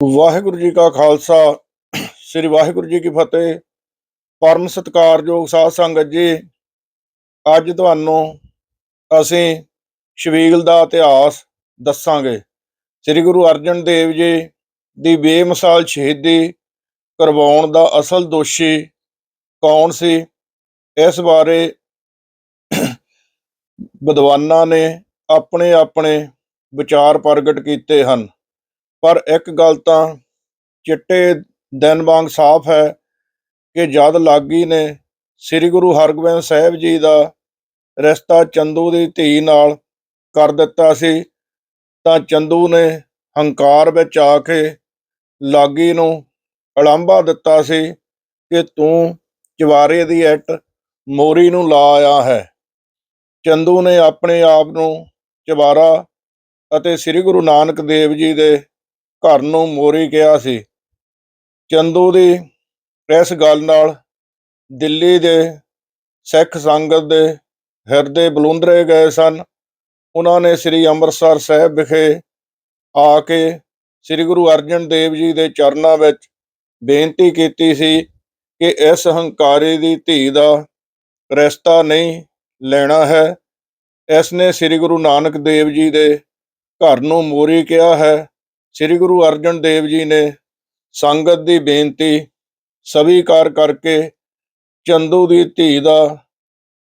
ਵਾਹਿਗੁਰੂ ਜੀ ਕਾ ਖਾਲਸਾ, ਸ੍ਰੀ ਵਾਹਿਗੁਰੂ ਜੀ ਕੀ ਫਤਿਹ। ਪਰਮ ਸਤਿਕਾਰਯੋਗ ਸਾਧ ਸੰਗਤ ਜੀ, ਅੱਜ ਤੁਹਾਨੂੰ ਅਸੀਂ ਸ਼ਵੀਲ ਦਾ ਇਤਿਹਾਸ ਦੱਸਾਂਗੇ। ਸ੍ਰੀ ਗੁਰੂ ਅਰਜਨ ਦੇਵ ਜੀ ਦੀ ਬੇਮਿਸਾਲ ਸ਼ਹੀਦੀ ਕਰਵਾਉਣ ਦਾ ਅਸਲ ਦੋਸ਼ੀ ਕੌਣ ਸੀ? ਇਸ ਬਾਰੇ ਵਿਦਵਾਨਾਂ ਨੇ ਆਪਣੇ ਆਪਣੇ ਵਿਚਾਰ ਪ੍ਰਗਟ ਕੀਤੇ ਹਨ। ਪਰ ਇੱਕ ਗੱਲ ਤਾਂ ਚਿੱਟੇ ਦਿਨ ਵਾਂਗ ਸਾਫ਼ ਹੈ ਕਿ ਜਦ ਲਾਗੀ ਨੇ ਸ੍ਰੀ ਗੁਰੂ ਹਰਗੋਬਿੰਦ ਸਾਹਿਬ ਜੀ ਦਾ ਰਿਸ਼ਤਾ ਚੰਦੂ ਦੀ ਧੀ ਨਾਲ ਕਰ ਦਿੱਤਾ ਸੀ, ਤਾਂ ਚੰਦੂ ਨੇ ਹੰਕਾਰ ਵਿੱਚ ਆ ਕੇ ਲਾਗੀ ਨੂੰ ਅਲੰਭਾ ਦਿੱਤਾ ਸੀ ਕਿ ਤੂੰ ਚਵਾਰੇ ਦੀ ਇੱਟ ਮੋਰੀ ਨੂੰ ਲਾ ਆਇਆ ਹੈ। ਚੰਦੂ ਨੇ ਆਪਣੇ ਆਪ ਨੂੰ ਚਵਾਰਾ ਅਤੇ ਸ੍ਰੀ ਗੁਰੂ ਨਾਨਕ ਦੇਵ ਜੀ ਦੇ ਘਰ ਨੂੰ ਮੋਰੀ ਕਿਹਾ ਸੀ। ਚੰਦੂ ਦੀ ਇਸ ਗੱਲ ਨਾਲ ਦਿੱਲੀ ਦੇ ਸਿੱਖ ਸੰਗਤ ਦੇ ਹਿਰਦੇ ਬਲੁੰਦਰੇ ਗਏ ਸਨ। ਉਹਨਾਂ ਨੇ ਸ੍ਰੀ ਅੰਮ੍ਰਿਤਸਰ ਸਾਹਿਬ ਵਿਖੇ ਆ ਕੇ ਸ੍ਰੀ ਗੁਰੂ ਅਰਜਨ ਦੇਵ ਜੀ ਦੇ ਚਰਨਾਂ ਵਿੱਚ ਬੇਨਤੀ ਕੀਤੀ ਸੀ ਕਿ ਇਸ ਹੰਕਾਰੀ ਦੀ ਧੀ ਦਾ ਰਿਸ਼ਤਾ ਨਹੀਂ ਲੈਣਾ ਹੈ। ਇਸ ਨੇ ਸ੍ਰੀ ਗੁਰੂ ਨਾਨਕ ਦੇਵ ਜੀ ਦੇ ਘਰ ਨੂੰ ਮੋਰੀ ਕਿਹਾ ਹੈ। ਸ੍ਰੀ ਗੁਰੂ ਅਰਜਨ ਦੇਵ ਜੀ ਨੇ ਸੰਗਤ ਦੀ ਬੇਨਤੀ ਸਵੀਕਾਰ ਕਰਕੇ ਚੰਦੂ ਦੀ ਧੀ ਦਾ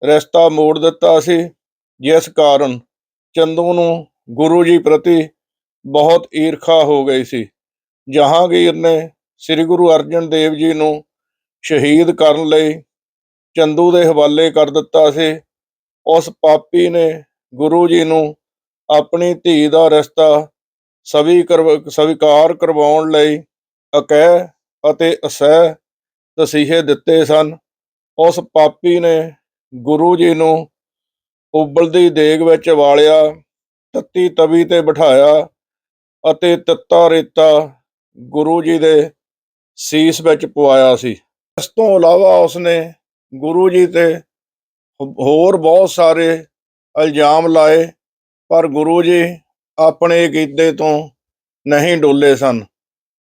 ਰਸਤਾ ਮੋੜ ਦਿੱਤਾ ਸੀ, ਜਿਸ ਕਾਰਨ ਚੰਦੂ ਨੂੰ ਗੁਰੂ ਜੀ ਪ੍ਰਤੀ ਬਹੁਤ ਈਰਖਾ ਹੋ ਗਈ ਸੀ। ਜਹਾਂਗੀਰ ਨੇ ਸ੍ਰੀ ਗੁਰੂ ਅਰਜਨ ਦੇਵ ਜੀ ਨੂੰ ਸ਼ਹੀਦ ਕਰਨ ਲਈ ਚੰਦੂ ਦੇ ਹਵਾਲੇ ਕਰ ਦਿੱਤਾ ਸੀ। ਉਸ ਪਾਪੀ ਨੇ ਗੁਰੂ ਜੀ ਨੂੰ ਆਪਣੀ ਧੀ ਦਾ ਰਸਤਾ ਸਵੀ ਸਵੀਕਾਰ ਕਰਵਾਉਣ ਲਈ ਅਕਹਿ ਅਤੇ ਅਸਹਿ ਤਸੀਹੇ ਦਿੱਤੇ ਸਨ। ਉਸ ਪਾਪੀ ਨੇ ਗੁਰੂ ਜੀ ਨੂੰ ਉਬਲਦੀ ਦੇਗ ਵਿੱਚ ਵਾਲਿਆ, ਤੱਤੀ ਤਵੀ ਤੇ ਬਿਠਾਇਆ ਅਤੇ ਤੱਤਾ ਰੇਤਾ ਗੁਰੂ ਜੀ ਦੇ ਸੀਸ ਵਿੱਚ ਪਵਾਇਆ ਸੀ। ਇਸ ਤੋਂ ਇਲਾਵਾ ਉਸਨੇ ਗੁਰੂ ਜੀ ਤੇ ਹੋਰ ਬਹੁਤ ਸਾਰੇ ਇਲਜ਼ਾਮ ਲਾਏ, ਪਰ ਗੁਰੂ ਜੀ ਆਪਣੇ ਕੀਤੇ ਤੋਂ ਨਹੀਂ ਡੋਲੇ ਸਨ।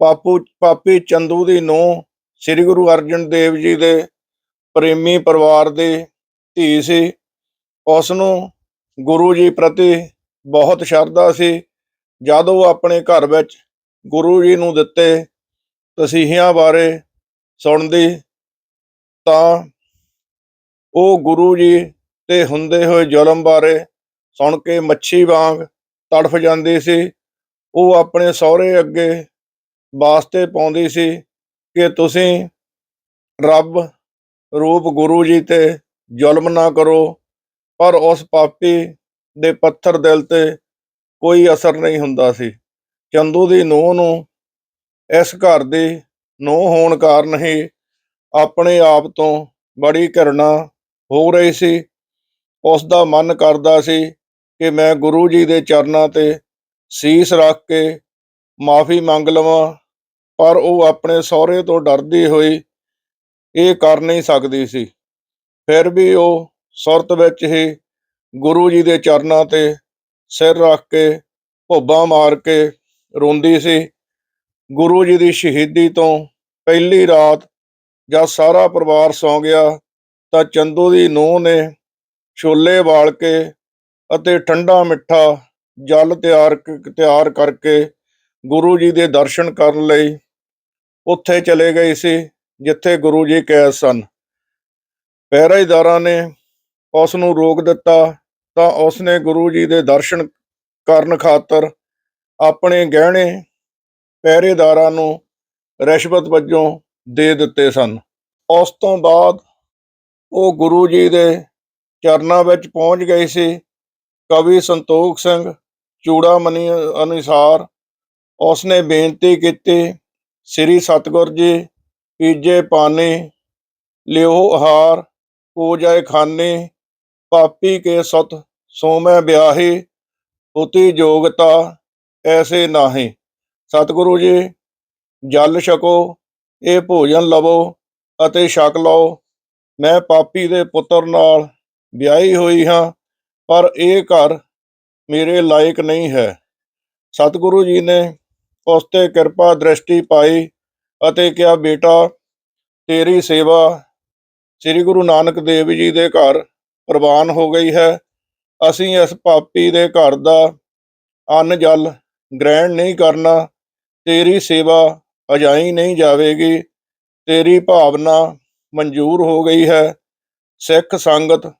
ਪਾਪੂ, ਪਾਪੀ ਚੰਦੂ ਦੀ ਨੂੰਹ ਸ੍ਰੀ ਗੁਰੂ ਅਰਜਨ ਦੇਵ ਜੀ ਦੇ ਪ੍ਰੇਮੀ ਪਰਿਵਾਰ ਦੀ ਧੀ ਸੀ। ਉਸ ਨੂੰ ਗੁਰੂ ਜੀ ਪ੍ਰਤੀ ਬਹੁਤ ਸ਼ਰਧਾ ਸੀ। ਜਦ ਉਹ ਆਪਣੇ ਘਰ ਵਿੱਚ ਗੁਰੂ ਜੀ ਨੂੰ ਦਿੱਤੇ ਤਸੀਹਿਆਂ ਬਾਰੇ ਸੁਣਦੀ, ਤਾਂ ਉਹ ਗੁਰੂ ਜੀ ਤੇ ਹੁੰਦੇ ਹੋਏ ਜ਼ੁਲਮ ਬਾਰੇ ਸੁਣ ਕੇ ਮੱਛੀ ਵਾਂਗ ਤੜਫ ਜਾਂਦੀ ਸੀ। ਉਹ ਆਪਣੇ ਸਹੁਰੇ ਅੱਗੇ ਵਾਸਤੇ ਪਾਉਂਦੀ ਸੀ ਕਿ ਤੁਸੀਂ ਰੱਬ, ਰੂਪ ਗੁਰੂ ਜੀ ਤੇ ਜ਼ੁਲਮ ਨਾ ਕਰੋ, ਪਰ ਉਸ ਪਾਪੀ ਦੇ ਪੱਥਰ ਦਿਲ ਤੇ ਕੋਈ ਅਸਰ ਨਹੀਂ ਹੁੰਦਾ ਸੀ। ਚੰਦੂ ਦੀ ਨੂੰਹ ਨੂੰ ਇਸ ਘਰ ਦੀ ਨੂੰਹ ਹੋਣ ਕਾਰਨ ਹੀ ਆਪਣੇ ਆਪ ਤੋਂ ਬੜੀ ਘਰਣਾ ਹੋ ਰਹੀ ਸੀ। ਉਸ ਦਾ ਮਨ ਕਰਦਾ ਸੀ ਕਿ ਮੈਂ ਗੁਰੂ ਜੀ ਦੇ ਚਰਨਾਂ ਤੇ ਸੀਸ ਰੱਖ ਕੇ ਮਾਫੀ ਮੰਗ ਲਵਾਂ, ਪਰ ਉਹ ਆਪਣੇ ਸਹੁਰੇ ਤੋਂ ਡਰਦੀ ਹੋਈ ਇਹ ਕਰ ਨਹੀਂ ਸਕਦੀ ਸੀ। ਫਿਰ ਵੀ ਉਹ ਸੁਰਤ ਵਿੱਚ ਹੀ ਗੁਰੂ ਜੀ ਦੇ ਚਰਨਾਂ ਤੇ ਸਿਰ ਰੱਖ ਕੇ ਭੋਬਾ ਮਾਰ ਕੇ ਰੋਂਦੀ ਸੀ। ਗੁਰੂ ਜੀ ਦੀ ਸ਼ਹੀਦੀ ਤੋਂ ਪਹਿਲੀ ਰਾਤ ਜਦ ਸਾਰਾ ਪਰਿਵਾਰ ਸੌਂ ਗਿਆ ਤਾਂ ਚੰਦੂ ਦੀ ਨੂੰਹ ਨੇ ਛੋਲੇ ਵਾਲ ਕੇ ਅਤੇ ਠੰਡਾ ਮਿੱਠਾ ਜਲ ਤਿਆਰ ਤਿਆਰ ਕਰਕੇ ਗੁਰੂ ਜੀ ਦੇ ਦਰਸ਼ਨ ਕਰਨ ਲਈ ਉੱਥੇ ਚਲੇ ਗਏ ਸੀ, ਜਿੱਥੇ ਗੁਰੂ ਜੀ ਕੈਦ ਸਨ। ਪਹਿਰੇਦਾਰਾਂ ਨੇ ਉਸ ਨੂੰ ਰੋਕ ਦਿੱਤਾ, ਤਾਂ ਉਸ ਨੇ ਗੁਰੂ ਜੀ ਦੇ ਦਰਸ਼ਨ ਕਰਨ ਖਾਤਰ ਆਪਣੇ ਗਹਿਣੇ ਪਹਿਰੇਦਾਰਾਂ ਨੂੰ ਰਿਸ਼ਵਤ ਵਜੋਂ ਦੇ ਦਿੱਤੇ ਸਨ। ਉਸ ਤੋਂ ਬਾਅਦ ਉਹ ਗੁਰੂ ਜੀ ਦੇ ਚਰਨਾਂ ਵਿੱਚ ਪਹੁੰਚ ਗਏ ਸੀ ਕਵੀ ਸੰਤੋਖ ਸਿੰਘ ਚੂੜਾਮਣੀ ਅਨੁਸਾਰ, ਉਸਨੇ ਬੇਨਤੀ ਕੀਤੀ, ਸ੍ਰੀ ਸਤਗੁਰ ਜੀ, ਪੀਜੇ ਪਾਣੀ, ਲਿਓ ਆਹਾਰ ਹੋ ਜਾਏ ਖਾਨੇ, ਪਾਪੀ ਕੇ ਸਤ, ਸੋਮੈ ਵਿਆਹੀ, ਉਤੀ ਜੋਗਤਾ ਐਸੇ ਨਾਹੀ। ਸਤਿਗੁਰੂ ਜੀ, ਜਲ ਛਕੋ, ਇਹ ਭੋਜਨ ਲਵੋ ਅਤੇ ਛਕ ਲਓ। ਮੈਂ ਪਾਪੀ ਦੇ ਪੁੱਤਰ ਨਾਲ ਵਿਆਹੀ ਹੋਈ ਹਾਂ। ਪਰ ਇਹ ਘਰ ਮੇਰੇ ਲਾਇਕ ਨਹੀਂ ਹੈ। ਸਤਿਗੁਰੂ ਜੀ ਨੇ ਉਸ ਤੇ ਕਿਰਪਾ ਦ੍ਰਿਸ਼ਟੀ ਪਾਈ ਅਤੇ ਕਿਹਾ, ਬੇਟਾ, ਤੇਰੀ ਸੇਵਾ ਸ੍ਰੀ ਗੁਰੂ ਨਾਨਕ ਦੇਵ ਜੀ ਦੇ ਘਰ ਪ੍ਰਵਾਨ ਹੋ ਗਈ ਹੈ। ਅਸੀਂ ਇਸ ਪਾਪੀ ਦੇ ਘਰ ਦਾ ਅੰਨ ਜਲ ਗ੍ਰਹਿਣ ਨਹੀਂ ਕਰਨਾ। ਤੇਰੀ ਸੇਵਾ ਅਜਾਈ ਨਹੀਂ ਜਾਵੇਗੀ। ਤੇਰੀ ਭਾਵਨਾ ਮਨਜ਼ੂਰ ਹੋ ਗਈ ਹੈ। ਸਿੱਖ ਸੰਗਤ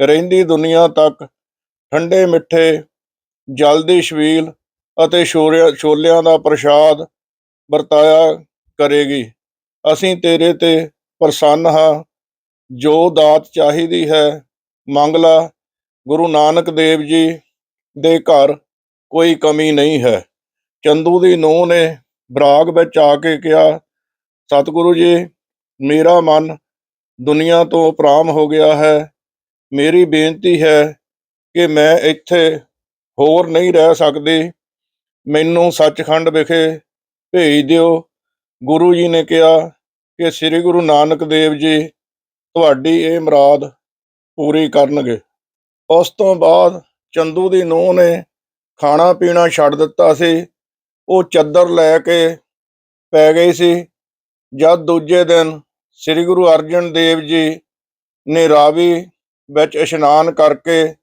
ਰਹਿੰਦੀ ਦੁਨੀਆ ਤੱਕ, ਠੰਡੇ ਮਿੱਠੇ ਜਲ ਦੀ ਛਬੀਲ ਅਤੇ ਛੋਰਿਆਂ ਛੋਲਿਆਂ ਦਾ ਪ੍ਰਸ਼ਾਦ ਵਰਤਾਇਆ ਕਰੇਗੀ। ਅਸੀਂ ਤੇਰੇ ਤੇ ਪ੍ਰਸੰਨ ਹਾਂ। ਜੋ ਦਾਤ ਚਾਹੀਦੀ ਹੈ ਮੰਗਲਾ ਗੁਰੂ ਨਾਨਕ ਦੇਵ ਜੀ ਦੇ ਘਰ ਕੋਈ ਕਮੀ ਨਹੀਂ ਹੈ। ਚੰਦੂ ਦੀ ਨੂੰਹ ਨੇ ਬਰਾਗ ਵਿੱਚ ਆ ਕੇ ਕਿਹਾ, ਸਤਿਗੁਰੂ ਜੀ, ਮੇਰਾ ਮਨ ਦੁਨੀਆ ਤੋਂ ਉਪਰਾਮ ਹੋ ਗਿਆ ਹੈ। ਮੇਰੀ ਬੇਨਤੀ ਹੈ ਕਿ ਮੈਂ ਇੱਥੇ ਹੋਰ ਨਹੀਂ ਰਹਿ ਸਕਦੀ। ਮੈਨੂੰ ਸੱਚਖੰਡ ਵਿਖੇ ਭੇਜ ਦਿਓ। ਗੁਰੂ ਜੀ ਨੇ ਕਿਹਾ ਕਿ ਸ੍ਰੀ ਗੁਰੂ ਨਾਨਕ ਦੇਵ ਜੀ ਤੁਹਾਡੀ ਇਹ ਮੁਰਾਦ ਪੂਰੀ ਕਰਨਗੇ। ਉਸ ਤੋਂ ਬਾਅਦ ਚੰਦੂ ਦੀ ਨੂੰਹ ਨੇ ਖਾਣਾ ਪੀਣਾ ਛੱਡ ਦਿੱਤਾ ਸੀ। ਉਹ ਚੱਦਰ ਲੈ ਕੇ ਪੈ ਗਈ ਸੀ। ਜਦ ਦੂਜੇ ਦਿਨ ਸ੍ਰੀ ਗੁਰੂ ਅਰਜਨ ਦੇਵ ਜੀ ਨੇ ਰਾਵੀ ਵਿੱਚ ਇਸ਼ਨਾਨ ਕਰਕੇ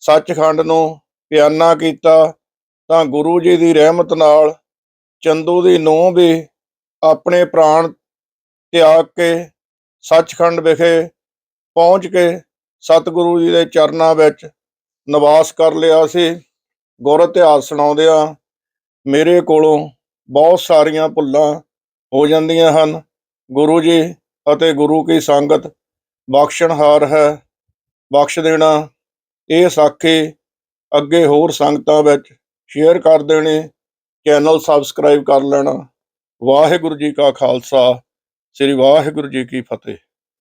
ਸੱਚਖੰਡ ਨੂੰ ਪਿਆਨਾ ਕੀਤਾ, ਤਾਂ ਗੁਰੂ ਜੀ ਦੀ ਰਹਿਮਤ ਨਾਲ ਚੰਦੂ ਦੀ ਨੂੰਹ ਵੀ ਆਪਣੇ ਪ੍ਰਾਣ ਤਿਆਗ ਕੇ ਸੱਚਖੰਡ ਵਿਖੇ ਪਹੁੰਚ ਕੇ ਸਤਿਗੁਰੂ ਜੀ ਦੇ ਚਰਨਾਂ ਵਿੱਚ ਨਿਵਾਸ ਕਰ ਲਿਆ ਸੀ। ਗੁਰ ਇਤਿਹਾਸ ਸੁਣਾਉਂਦਿਆਂ ਮੇਰੇ ਕੋਲੋਂ ਬਹੁਤ ਸਾਰੀਆਂ ਭੁੱਲਾਂ ਹੋ ਜਾਂਦੀਆਂ ਹਨ। ਗੁਰੂ ਜੀ ਅਤੇ ਗੁਰੂ ਕੀ ਸੰਗਤ ਬਖਸ਼ਣਹਾਰ ਹੈ। ਬਖਸ਼ ਦੇਣਾ। ਇਹ ਸਾਖੀ ਅੱਗੇ ਹੋਰ ਸੰਗਤਾਂ ਵਿੱਚ ਸ਼ੇਅਰ ਕਰ ਦੇਣੇ। ਚੈਨਲ ਸਬਸਕ੍ਰਾਈਬ ਕਰ ਲੈਣਾ। ਵਾਹਿਗੁਰੂ ਜੀ ਕਾ ਖਾਲਸਾ। ਸ੍ਰੀ ਵਾਹਿਗੁਰੂ ਜੀ ਕੀ ਫਤਿਹ।